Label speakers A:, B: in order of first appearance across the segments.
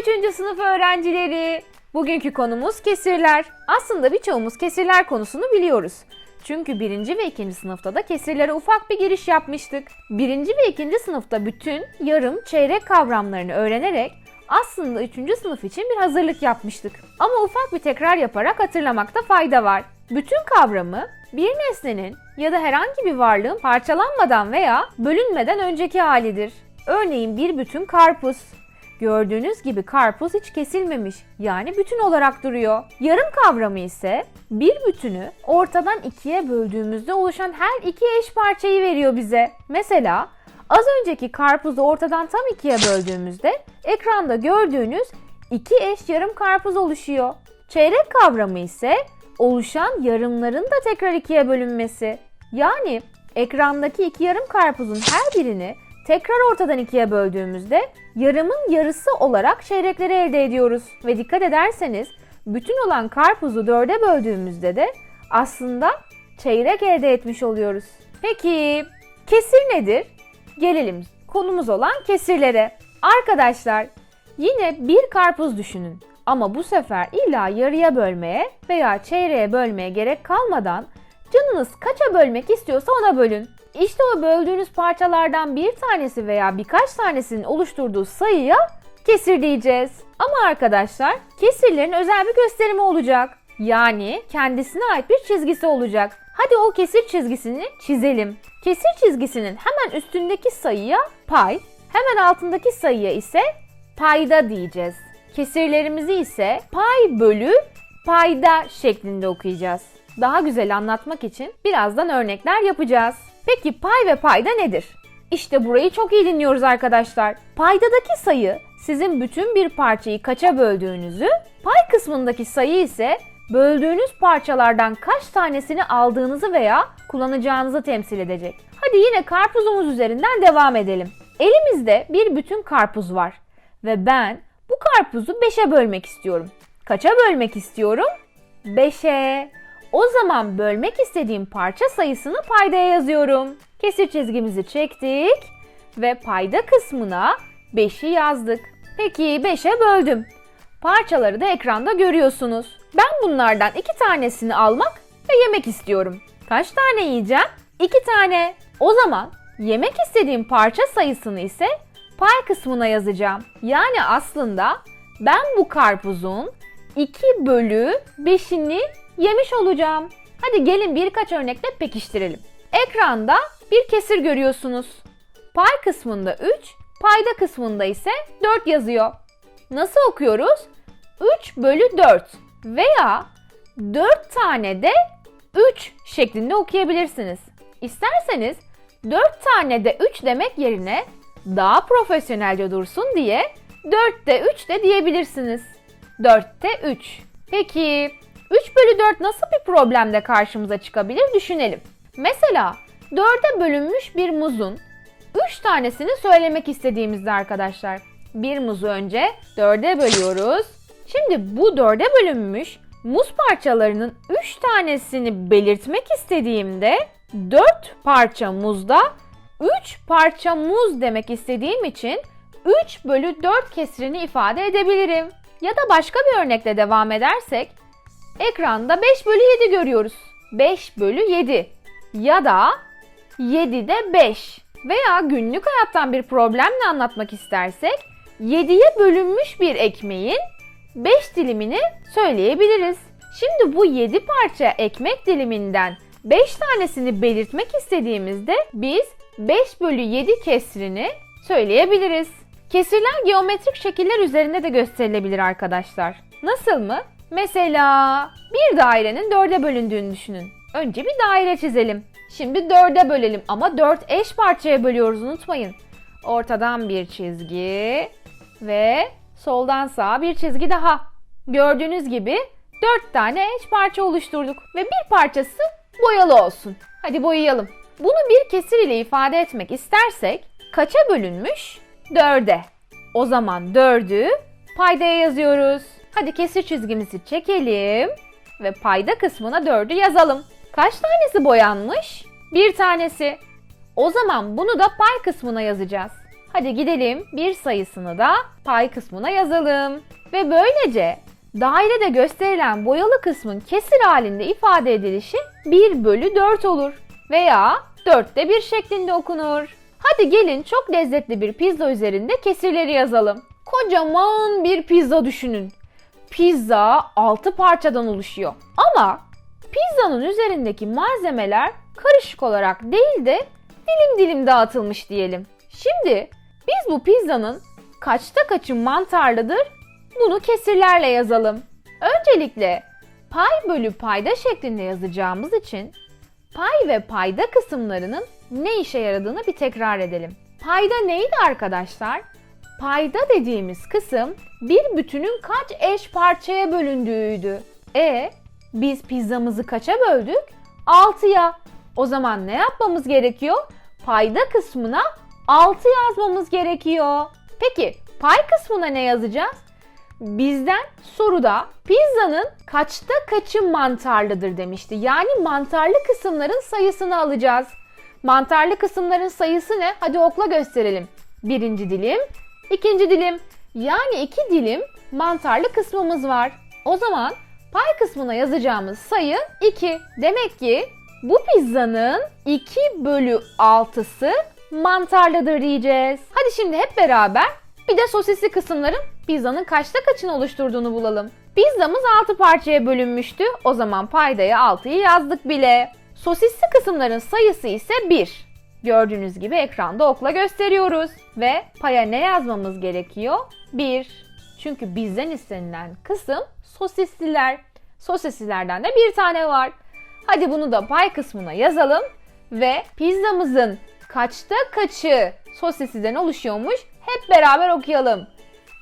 A: 3. sınıf öğrencileri. Bugünkü konumuz kesirler. Aslında birçoğumuz kesirler konusunu biliyoruz. Çünkü birinci ve ikinci sınıfta da kesirlere ufak bir giriş yapmıştık. Birinci ve ikinci sınıfta bütün yarım, çeyrek kavramlarını öğrenerek aslında üçüncü sınıf için bir hazırlık yapmıştık. Ama ufak bir tekrar yaparak hatırlamakta fayda var. Bütün kavramı bir nesnenin ya da herhangi bir varlığın parçalanmadan veya bölünmeden önceki halidir. Örneğin bir bütün karpuz. Gördüğünüz gibi karpuz hiç kesilmemiş. Yani bütün olarak duruyor. Yarım kavramı ise bir bütünü ortadan ikiye böldüğümüzde oluşan her iki eş parçayı veriyor bize. Mesela az önceki karpuzu ortadan tam ikiye böldüğümüzde ekranda gördüğünüz iki eş yarım karpuz oluşuyor. Çeyrek kavramı ise oluşan yarımların da tekrar ikiye bölünmesi. Yani ekrandaki iki yarım karpuzun her birini tekrar ortadan ikiye böldüğümüzde yarımın yarısı olarak çeyrekleri elde ediyoruz. Ve dikkat ederseniz bütün olan karpuzu dörde böldüğümüzde de aslında çeyrek elde etmiş oluyoruz. Peki kesir nedir? Gelelim konumuz olan kesirlere. Arkadaşlar yine bir karpuz düşünün. Ama bu sefer illa yarıya bölmeye veya çeyreğe bölmeye gerek kalmadan canınız kaça bölmek istiyorsa ona bölün. İşte o böldüğünüz parçalardan bir tanesi veya birkaç tanesinin oluşturduğu sayıya kesir diyeceğiz. Ama arkadaşlar kesirlerin özel bir gösterimi olacak. Yani kendisine ait bir çizgisi olacak. Hadi o kesir çizgisini çizelim. Kesir çizgisinin hemen üstündeki sayıya pay, hemen altındaki sayıya ise payda diyeceğiz. Kesirlerimizi ise pay bölü payda şeklinde okuyacağız. Daha güzel anlatmak için birazdan örnekler yapacağız. Peki pay ve payda nedir? İşte burayı çok iyi dinliyoruz arkadaşlar. Paydadaki sayı sizin bütün bir parçayı kaça böldüğünüzü, pay kısmındaki sayı ise böldüğünüz parçalardan kaç tanesini aldığınızı veya kullanacağınızı temsil edecek. Hadi yine karpuzumuz üzerinden devam edelim. Elimizde bir bütün karpuz var ve ben bu karpuzu 5'e bölmek istiyorum. Kaça bölmek istiyorum? 5'e. O zaman bölmek istediğim parça sayısını paydaya yazıyorum. Kesir çizgimizi çektik ve payda kısmına 5'i yazdık. Peki 5'e böldüm. Parçaları da ekranda görüyorsunuz. Ben bunlardan iki tanesini almak ve yemek istiyorum. Kaç tane yiyeceğim? İki tane. O zaman yemek istediğim parça sayısını ise pay kısmına yazacağım. Yani aslında ben bu karpuzun 2 bölü 5'ini yemiş olacağım. Hadi gelin birkaç örnekle pekiştirelim. Ekranda bir kesir görüyorsunuz. Pay kısmında 3, payda kısmında ise 4 yazıyor. Nasıl okuyoruz? 3 bölü 4 veya 4 tane de 3 şeklinde okuyabilirsiniz. İsterseniz 4 tane de 3 demek yerine daha profesyonelce dursun diye 4'te 3 de diyebilirsiniz. 4'te 3. Peki 3 bölü 4 nasıl bir problemle karşımıza çıkabilir düşünelim. Mesela 4'e bölünmüş bir muzun 3 tanesini söylemek istediğimizde arkadaşlar. Bir muzu önce 4'e bölüyoruz. Şimdi bu 4'e bölünmüş muz parçalarının 3 tanesini belirtmek istediğimde 4 parça muzda 3 parça muz demek istediğim için 3 bölü 4 kesirini ifade edebilirim. Ya da başka bir örnekle devam edersek ekranda 5 bölü 7 görüyoruz. 5 bölü 7 ya da 7'de 5 veya günlük hayattan bir problemle anlatmak istersek 7'ye bölünmüş bir ekmeğin 5 dilimini söyleyebiliriz. Şimdi bu 7 parça ekmek diliminden 5 tanesini belirtmek istediğimizde biz 5 bölü 7 kesrini söyleyebiliriz. Kesirler geometrik şekiller üzerinde de gösterilebilir arkadaşlar. Nasıl mı? Mesela bir dairenin dörde bölündüğünü düşünün. Önce bir daire çizelim. Şimdi dörde bölelim ama dört eş parçaya bölüyoruz unutmayın. Ortadan bir çizgi ve soldan sağa bir çizgi daha. Gördüğünüz gibi dört tane eş parça oluşturduk ve bir parçası boyalı olsun. Hadi boyayalım. Bunu bir kesir ile ifade etmek istersek kaça bölünmüş? Dörde. O zaman dördü paydaya yazıyoruz. Hadi kesir çizgimizi çekelim ve payda kısmına dördü yazalım. Kaç tanesi boyanmış? Bir tanesi. O zaman bunu da pay kısmına yazacağız. Hadi gidelim bir sayısını da pay kısmına yazalım. Ve böylece dairede gösterilen boyalı kısmın kesir halinde ifade edilişi 1 bölü 4 olur. Veya 4'te 1 şeklinde okunur. Hadi gelin çok lezzetli bir pizza üzerinde kesirleri yazalım. Kocaman bir pizza düşünün. Pizza 6 parçadan oluşuyor. Ama pizzanın üzerindeki malzemeler karışık olarak değil de dilim dilim dağıtılmış diyelim. Şimdi biz bu pizzanın kaçta kaçı mantarlıdır bunu kesirlerle yazalım. Öncelikle pay bölü payda şeklinde yazacağımız için pay ve payda kısımlarının ne işe yaradığını bir tekrar edelim. Payda neydi arkadaşlar? Payda dediğimiz kısım bir bütünün kaç eş parçaya bölündüğüydü. E biz pizzamızı kaça böldük? 6'ya. O zaman ne yapmamız gerekiyor? Payda kısmına 6 yazmamız gerekiyor. Peki pay kısmına ne yazacağız? Bizden soruda pizzanın kaçta kaçı mantarlıdır demişti. Yani mantarlı kısımların sayısını alacağız. Mantarlı kısımların sayısı ne? Hadi okla gösterelim. Birinci dilim, ikinci dilim. Yani iki dilim mantarlı kısmımız var. O zaman pay kısmına yazacağımız sayı 2. Demek ki bu pizzanın 2 bölü 6'sı mantarlıdır diyeceğiz. Hadi şimdi hep beraber bir de sosisli kısımların pizzanın kaçta kaçını oluşturduğunu bulalım. Pizzamız 6 parçaya bölünmüştü. O zaman paydaya 6'yı yazdık bile. Sosisli kısımların sayısı ise 1. Gördüğünüz gibi ekranda okla gösteriyoruz. Ve paya ne yazmamız gerekiyor? 1. Çünkü bizden istenilen kısım sosisliler. Sosislilerden de bir tane var. Hadi bunu da pay kısmına yazalım. Ve pizzamızın kaçta kaçı sosisliden oluşuyormuş hep beraber okuyalım.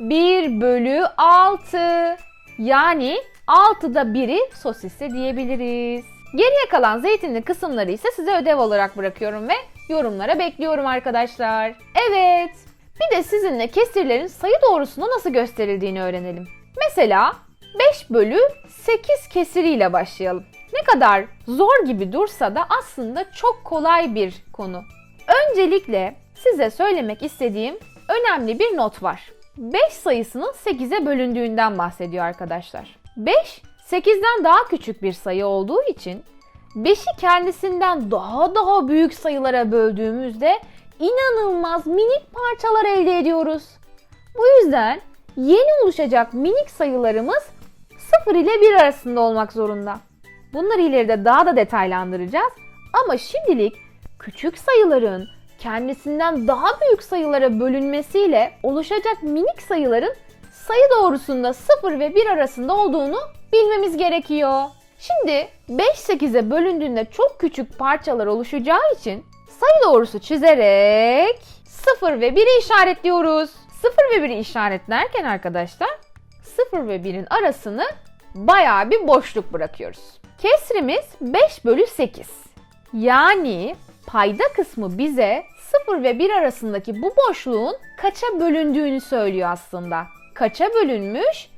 A: 1 bölü 6 yani 6'da 1'i sosisli diyebiliriz. Geriye kalan zeytinli kısımları ise size ödev olarak bırakıyorum ve yorumlara bekliyorum arkadaşlar. Evet, bir de sizinle kesirlerin sayı doğrusunda nasıl gösterildiğini öğrenelim. Mesela 5 bölü 8 kesiriyle başlayalım. Ne kadar zor gibi dursa da aslında çok kolay bir konu. Öncelikle size söylemek istediğim önemli bir not var. 5 sayısının 8'e bölündüğünden bahsediyor arkadaşlar. 5, 8'den daha küçük bir sayı olduğu için 5'i kendisinden daha daha büyük sayılara böldüğümüzde inanılmaz minik parçalar elde ediyoruz. Bu yüzden yeni oluşacak minik sayılarımız 0 ile 1 arasında olmak zorunda. Bunları ileride daha da detaylandıracağız. Ama şimdilik küçük sayıların kendisinden daha büyük sayılara bölünmesiyle oluşacak minik sayıların sayı doğrusunda 0 ve 1 arasında olduğunu bilmemiz gerekiyor. Şimdi 5 8'e bölündüğünde çok küçük parçalar oluşacağı için sayı doğrusu çizerek 0 ve 1'i işaretliyoruz. 0 ve 1'i işaretlerken arkadaşlar 0 ve 1'in arasını bayağı bir boşluk bırakıyoruz. Kesrimiz 5 bölü 8. Yani payda kısmı bize 0 ve 1 arasındaki bu boşluğun kaça bölündüğünü söylüyor aslında. Kaça bölünmüş?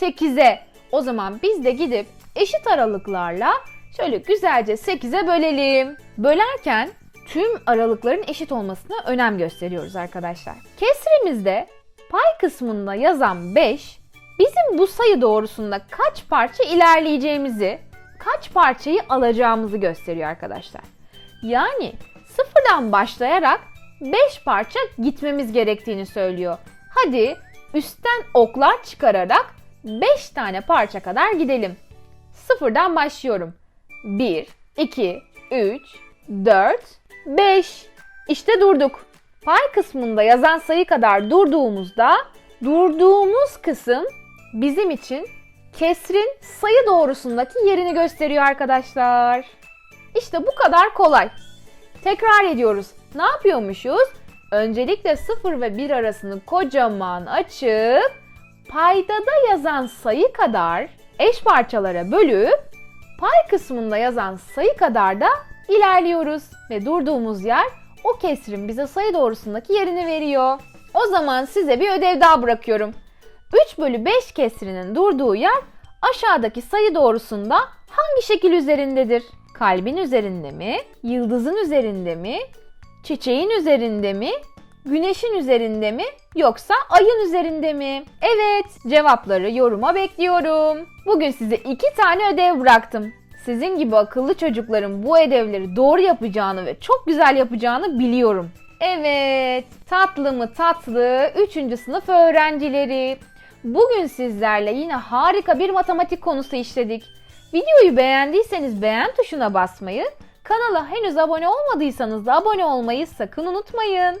A: 8'e. O zaman biz de gidip eşit aralıklarla şöyle güzelce 8'e bölelim. Bölerken tüm aralıkların eşit olmasına önem gösteriyoruz arkadaşlar. Kesrimizde pay kısmında yazan 5 bizim bu sayı doğrusunda kaç parça ilerleyeceğimizi, kaç parçayı alacağımızı gösteriyor arkadaşlar. Yani sıfırdan başlayarak 5 parça gitmemiz gerektiğini söylüyor. Hadi üstten oklar çıkararak 5 tane parça kadar gidelim. Sıfırdan başlıyorum. 1, 2, 3, 4, 5. İşte durduk. Pay kısmında yazan sayı kadar durduğumuzda durduğumuz kısım bizim için kesrin sayı doğrusundaki yerini gösteriyor arkadaşlar. İşte bu kadar kolay. Tekrar ediyoruz. Ne yapıyormuşuz? Öncelikle 0 ve 1 arasını kocaman açıp paydada yazan sayı kadar eş parçalara bölüp pay kısmında yazan sayı kadar da ilerliyoruz ve durduğumuz yer o kesrin bize sayı doğrusundaki yerini veriyor. O zaman size bir ödev daha bırakıyorum. 3 bölü 5 kesrinin durduğu yer aşağıdaki sayı doğrusunda hangi şekil üzerindedir? Kalbin üzerinde mi? Yıldızın üzerinde mi? Çiçeğin üzerinde mi? Güneşin üzerinde mi yoksa ayın üzerinde mi? Evet, cevapları yoruma bekliyorum. Bugün size iki tane ödev bıraktım. Sizin gibi akıllı çocukların bu ödevleri doğru yapacağını ve çok güzel yapacağını biliyorum. Evet, tatlı mı tatlı 3. sınıf öğrencileri. Bugün sizlerle yine harika bir matematik konusu işledik. Videoyu beğendiyseniz beğen tuşuna basmayı, kanala henüz abone olmadıysanız da abone olmayı sakın unutmayın.